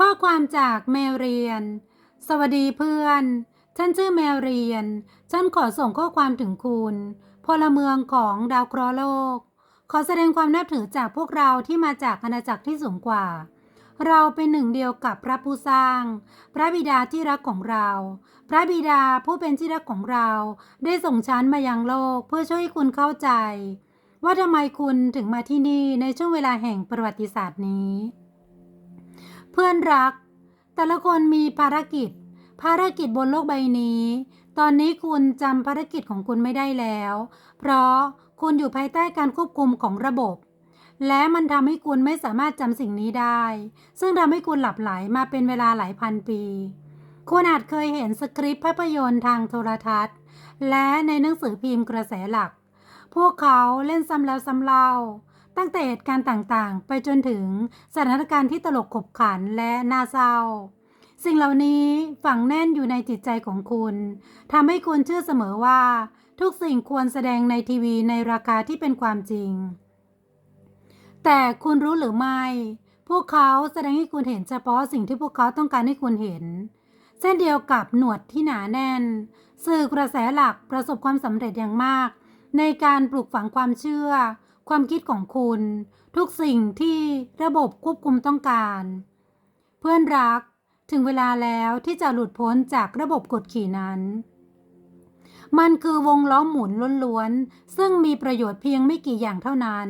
ข้อความจากแมวเรียน สวัสดีเพื่อน ฉันชื่อแมวเรียน ฉันขอส่งข้อความถึงคุณ พลเมืองของดาวเคราะห์โลก ขอแสดงความนับถือจากพวกเราที่มาจากอาณาจักรที่สูงกว่า เราเป็นหนึ่งเดียวกับพระผู้สร้าง พระบิดาที่รักของเรา พระบิดาผู้เป็นที่รักของเรา ได้ส่งฉันมายังโลกเพื่อช่วยให้คุณเข้าใจ ว่าทำไมคุณถึงมาที่นี่ในช่วงเวลาแห่งประวัติศาสตร์นี้ พื่อนรัก แต่ละคนมีภารกิจ ภารกิจบนโลกใบนี้ ตอนนี้คุณจำภารกิจของคุณไม่ได้แล้ว เพราะคุณอยู่ภายใต้การควบคุมของระบบ และมันทำให้คุณไม่สามารถจำสิ่งนี้ได้ ซึ่งทำให้คุณหลับไหลมาเป็นเวลาหลายพันปี คุณอาจเคยเห็นสคริปต์ภาพยนตร์ทางโทรทัศน์ และในหนังสือพิมพ์กระแสหลัก พวกเขาเล่นซ้ำแล้วซ้ำเล่า ตั้งแต่เหตุการณ์ต่างๆ ไปจนถึงสถานการณ์ที่ตลกขบขันและน่าเศร้า สิ่งเหล่านี้ฝังแน่นอยู่ในจิตใจของคุณทำให้คุณเชื่อเสมอว่า ทุกสิ่งควรแสดงในทีวีในราคาที่เป็นความจริง แต่คุณรู้หรือไม่ พวกเขาแสดงให้คุณเห็นเฉพาะสิ่งที่พวกเขาต้องการให้คุณเห็น เช่นเดียวกับหนวดที่หนาแน่น สื่อกระแสหลักประสบความสำเร็จอย่างมาก ในการปลูกฝังความเชื่อ ความคิดของคุณ ทุกสิ่งที่ระบบควบคุมต้องการ เพื่อนรักถึงเวลาแล้วที่จะหลุดพ้นจากระบบกดขี่นั้น มันคือวงล้อหมุนล้วนๆ ซึ่งมีประโยชน์เพียงไม่กี่อย่างเท่านั้น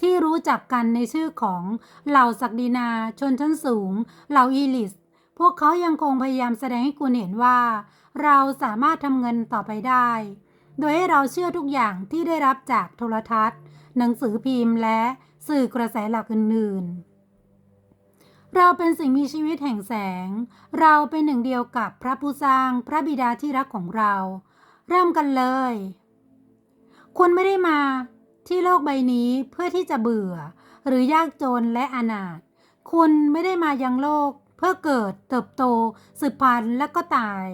ที่รู้จักกันในชื่อของเหล่าศักดินาชนชั้นสูง เหล่าอีลิส พวกเขายังคงพยายามแสดงให้คุณเห็นว่า เราสามารถทำเงินต่อไปได้ โดยให้เราเชื่อทุกอย่างที่ได้รับจากโทรทัศน์ หนังสือพิมพ์และสื่อกระแสหลักอื่น ๆ เราเป็นสิ่งมีชีวิตแห่งแสง เราเป็นหนึ่งเดียวกับพระผู้สร้างพระบิดาที่รักของเรา เริ่มกันเลย คุณไม่ได้มาที่โลกใบนี้เพื่อที่จะเบื่อ หรือยากจนและอนาถ คุณไม่ได้มายังโลก เพื่อเกิดเติบโต สืบพันธุ์และก็ตาย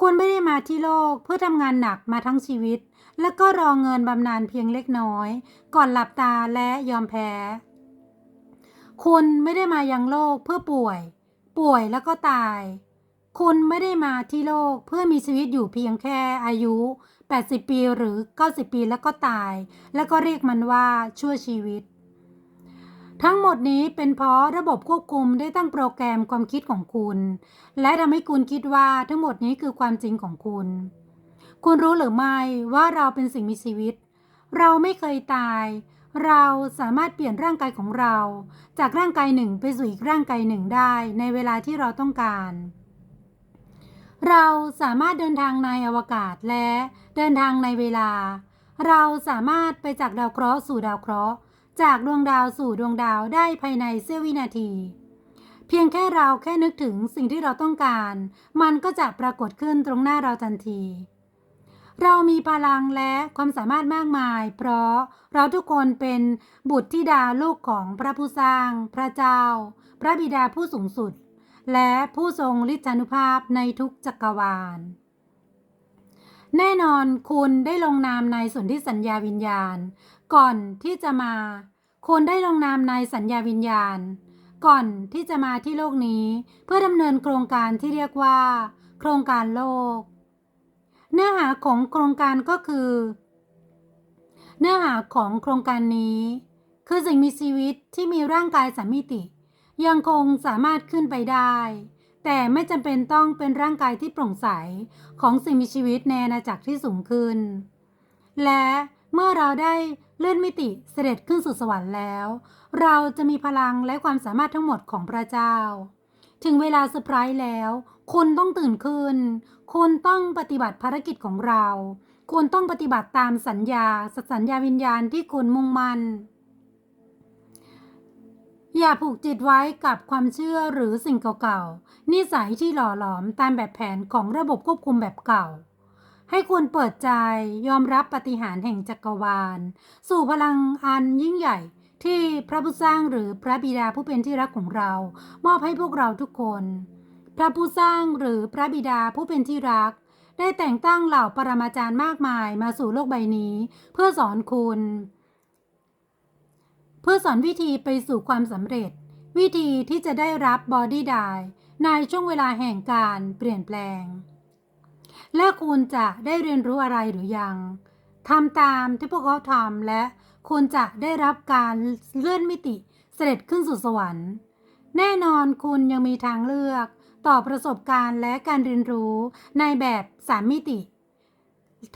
คุณไม่ได้มาที่โลกเพื่อทำงานหนักมาทั้งชีวิต และก็รอเงินบำนาญเพียงเล็กน้อย ก่อนหลับตาและยอมแพ้ คุณไม่ได้มายังโลกเพื่อป่วย ป่วยแล้วก็ตาย คุณไม่ได้มาที่โลกเพื่อมีชีวิตอยู่เพียงแค่อายุ 80 ปีหรือ 90 ปีแล้วก็ตาย แล้วก็เรียกมันว่าชั่วชีวิตทั้งหมดนี้เป็นเพราะระบบควบคุมได้ตั้งโปรแกรมความคิดของคุณ และทำให้คุณคิดว่าทั้งหมดนี้คือความจริงของคุณ คุณรู้หรือไม่ว่าเราเป็นสิ่งมีชีวิต เราไม่เคยตาย เราสามารถเปลี่ยนร่างกายของเรา จากร่างกายหนึ่งไปสู่อีกร่างกายหนึ่งได้ในเวลาที่เราต้องการ เราสามารถเดินทางในอวกาศและเดินทางในเวลา เราสามารถไปจากดาวเคราะห์สู่ดาวเคราะห์ จากดวงดาวสู่ดวงดาวได้ภายในเสี้ยววินาทีเพียงแค่เราแค่นึกถึงสิ่งที่เราต้องการ มันก็จะปรากฏขึ้นตรงหน้าเราทันที เรามีพลังและความสามารถมากมาย เพราะเราทุกคนเป็นบุตรธิดาลูกของพระผู้สร้าง พระเจ้า พระบิดาผู้สูงสุด และผู้ทรงฤทธานุภาพในทุกจักรวาล แน่นอนคุณได้ลงนามในสนธิสัญญาวิญญาณ ก่อนที่จะมา คุณได้ลงนามในสัญญาวิญญาณ ก่อนที่จะมาที่โลกนี้ เพื่อดำเนินโครงการที่เรียกว่า โครงการโลก เนื้อหาของโครงการก็คือ เนื้อหาของโครงการนี้ คือสิ่งมีชีวิตที่มีร่างกายสามมิติ ยังคงสามารถขึ้นไปได้ แต่ไม่จำเป็นต้องเป็นร่างกายที่โปร่งใสของสิ่งมีชีวิตในอาณาจักรที่สูงขึ้น และเมื่อเราได้เลื่อนมิติเสด็จขึ้นสู่สวรรค์แล้ว เราจะมีพลังและความสามารถทั้งหมดของพระเจ้า ถึงเวลาเซอร์ไพรส์แล้ว คุณต้องตื่นขึ้น คุณต้องปฏิบัติภารกิจของเรา คุณต้องปฏิบัติตามสัญญาสัญญาวิญญาณที่คุณมุ่งมั่น อย่าผูกจิตไว้กับความเชื่อหรือสิ่งเก่าๆ นิสัยที่หล่อหลอมตามแบบแผนของระบบควบคุมแบบเก่า ให้คุณเปิดใจยอมรับปฏิหารแห่งจักรวาล สู่พลังอันยิ่งใหญ่ ที่พระผู้สร้างหรือพระบิดาผู้เป็นที่รักของเรา มอบให้พวกเราทุกคน พระผู้สร้างหรือพระบิดาผู้เป็นที่รัก ได้แต่งตั้งเหล่าปรมาจารย์มากมายมาสู่โลกใบนี้ เพื่อสอนคุณ เพื่อสอนวิธีไปสู่ความสำเร็จ วิธีที่จะได้รับบอดี้ไดในช่วงเวลาแห่งการเปลี่ยนแปลง และคุณจะได้เรียนรู้อะไรหรือยังทำตามที่พวกเขาทำและ คุณจะได้รับการเลื่อนมิติเสด็จขึ้นสู่สวรรค์ แน่นอนคุณยังมีทางเลือกต่อประสบการณ์และการเรียนรู้ในแบบสามมิติ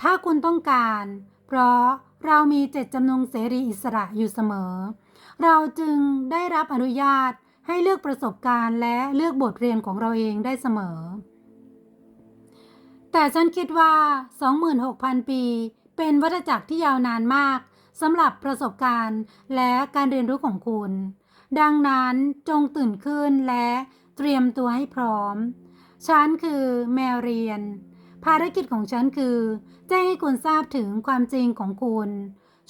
ถ้าคุณต้องการ เพราะเรามีเจตจำนงเสรีอิสระอยู่เสมอ เราจึงได้รับอนุญาตให้เลือกประสบการณ์และเลือกบทเรียนของเราเองได้เสมอ แต่ฉันคิดว่า 26,000 ปี เป็นวัฏจักรที่ยาวนานมาก สำหรับประสบการณ์และการเรียนรู้ของคุณ ดังนั้นจงตื่นขึ้นและเตรียมตัวให้พร้อม ฉันคือแมวเรียน ภารกิจของฉันคือแจ้งให้คุณทราบถึงความจริงของคุณ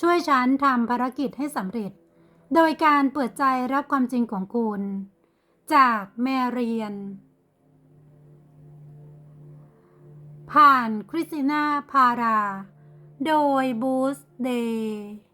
ช่วยฉันทำภารกิจให้สำเร็จ โดยการเปิดใจรับความจริงของคุณ จากแมวเรียน ผ่านคริสติน่าพารา โดยบูสเดย์